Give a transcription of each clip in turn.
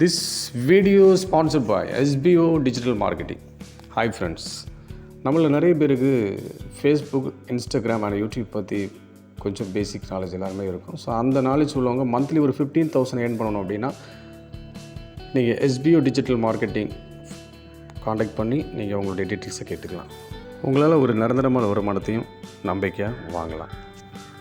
This video sponsored by SPO digital marketing hi friends நம்மள நிறைய பேருக்கு ஃபேஸ்புக் இன்ஸ்டாகிராம் அண்ட் யூடியூப் பற்றி கொஞ்சம் பேசிக் நாலேஜ் எல்லாருமே இருக்கும். ஸோ அந்த நாலேஜ் உள்ளவங்க மந்த்லி ஒரு ஃபிஃப்டீன் தௌசண்ட் ஏர்ன் பண்ணணும் அப்படின்னா நீங்கள் எஸ்பிஓ டிஜிட்டல் மார்க்கெட்டிங் காண்டாக்ட் பண்ணி நீங்கள் உங்களுடைய டீட்டெயில்ஸை கேட்டுக்கலாம். உங்களால் ஒரு நிரந்தரமான வருமானத்தையும் நம்பிக்கையாக வாங்கலாம்.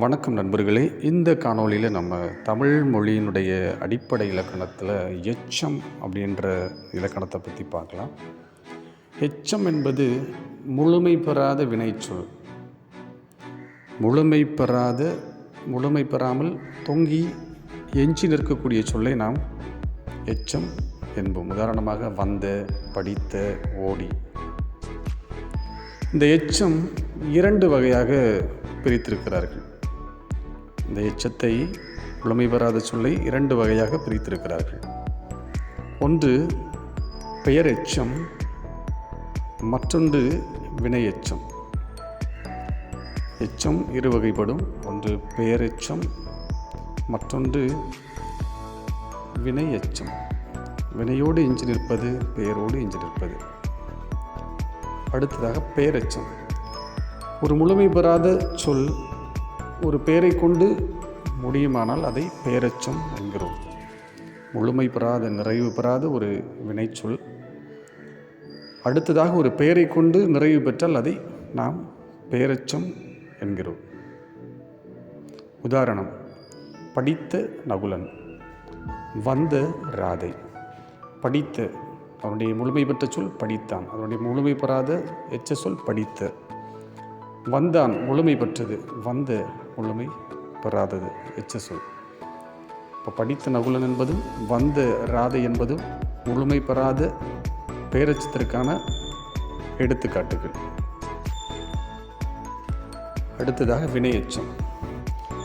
வணக்கம் நண்பர்களே. இந்த காணொளியில் நம்ம தமிழ் மொழியினுடைய அடிப்படை இலக்கணத்தில் எச்சம் அப்படின்ற இலக்கணத்தை பற்றி பார்க்கலாம். எச்சம் என்பது முழுமை பெறாத வினைச்சொல் முழுமை பெறாத முழுமை பெறாமல் தொங்கி எஞ்சி நிற்கக்கூடிய சொல்லை நாம் எச்சம் என்போம். உதாரணமாக வந்த படித்த ஓடி. இந்த எச்சம் இரண்டு வகையாக பிரித்திருக்கிறார்கள். இந்த எச்சத்தை முழுமை பெறாத சொல்லை இரண்டு வகையாக பிரித்திருக்கிறார்கள். ஒன்று பெயர் எச்சம் மற்றொன்று வினை எச்சம். எச்சம் இரு வகைப்படும். ஒன்று பெயர் எச்சம் மற்றொன்று வினை எச்சம். வினையோடு எஞ்சி நிற்பது பெயரோடு எஞ்சி நிற்பது. அடுத்ததாக பெயரெச்சம் ஒரு முழுமை பெறாத சொல் ஒரு பெயரை கொண்டு முடியுமானால் அதை பேரச்சம் என்கிறோம். முழுமை பெறாத நிறைவு பெறாத ஒரு வினைச்சொல். அடுத்ததாக ஒரு பெயரை கொண்டு நிறைவு பெற்றால் அதை நாம் பேரச்சம் என்கிறோம். உதாரணம் படித்த நகுலன் வந்த ராதை. படித்த அவனுடைய முழுமை பெற்ற சொல் படித்தான். அவனுடைய முழுமை பெறாத எச்ச சொல் படித்த. வந்தான் முழுமை பெற்றது. வந்த முழுமை பெறாதது எச்ச சொல். இப்போ படித்த நகுலன் என்பதும் வந்த ராதை என்பதும் முழுமை பெறாத பேரச்சத்திற்கான எடுத்துக்காட்டுகள். அடுத்ததாக வினை எச்சம்.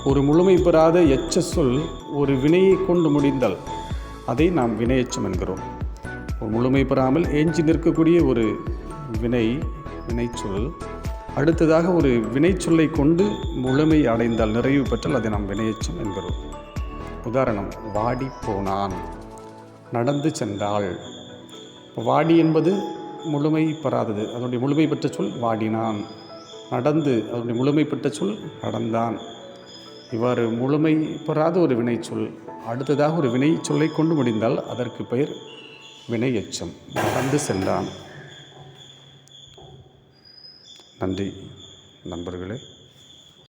ஒரு முழுமை பெறாத எச்ச சொல் ஒரு வினையை கொண்டு முடிந்தால் அதை நாம் வினையச்சம் என்கிறோம். ஒரு முழுமை பெறாமல் ஏஞ்சி நிற்கக்கூடிய ஒரு வினை வினைச்சொல் அடுத்ததாக ஒரு வினைச்சொல்லை கொண்டு முழுமை அடைந்தால் நிறைவு பெற்றால் அதை நாம் வினையச்சம் என்கிறோம். உதாரணம் வாடி போனான் நடந்து சென்றாள். வாடி என்பது முழுமை பெறாதது. அதனுடைய முழுமை பெற்ற சொல் வாடினான். நடந்து அதனுடைய முழுமை பெற்ற சொல் நடந்தான். இவ்வாறு முழுமை பெறாத ஒரு வினைச்சொல் அடுத்ததாக ஒரு வினை சொல்லை கொண்டு முடிந்தால் அதற்கு பெயர் வினை எச்சம் நடந்து சென்றான். நன்றி நண்பர்களே.